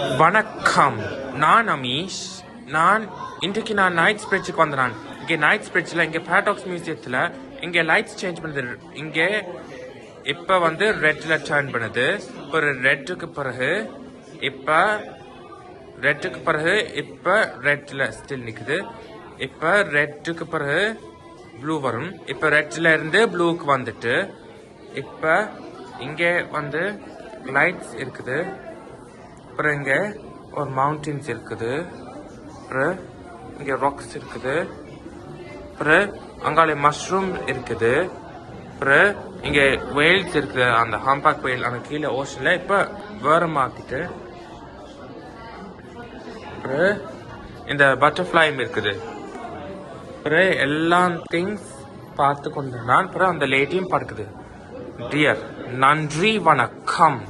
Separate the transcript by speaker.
Speaker 1: வணக்கம். நான் அமீஷ். நான் இன்றைக்கு நான் நைட் ஸ்பிரிட்ஜுக்கு வந்தேன். இங்கே நைட் ஸ்பிரிட்ஜில் இங்கே பேட்டாக்ஸ் மியூசியத்தில் இங்கே லைட்ஸ் சேஞ்ச் பண்ணுது. இங்கே இப்போ வந்து ரெட்டில் டர்ன் பண்ணுது. ஒரு ரெட்டுக்கு பிறகு இப்போ ரெட்டுக்கு பிறகு இப்போ ரெட்டில் ஸ்டில் நிற்குது இப்போ ரெட்டுக்கு பிறகு ப்ளூ வரும். இப்போ ரெட்டில் இருந்து ப்ளூவுக்கு வந்துட்டு இப்போ இங்கே வந்து லைட்ஸ் இருக்குது. அப்புறம் இங்கே ஒரு மவுண்டன்ஸ் இருக்குது. அப்புறம் இங்கே ராக்ஸ் இருக்குது. அப்புறம் அங்காலே மஷ்ரூம் இருக்குது. அப்புறம் இங்கே வெயில்ஸ் இருக்குது. அந்த ஹாம்பாக் வெயில் அந்த கீழே ஓஷனில் இப்போ வேறு மாற்றிட்டு அப்புறம் இந்த பட்டர்ஃப்ளையும் இருக்குது. அப்புறம் எல்லா திங்ஸ் பார்த்து கொண்டு நான் அப்புறம் அந்த லேட்டியும் பார்க்குது. டியர் நன்றி வணக்கம்.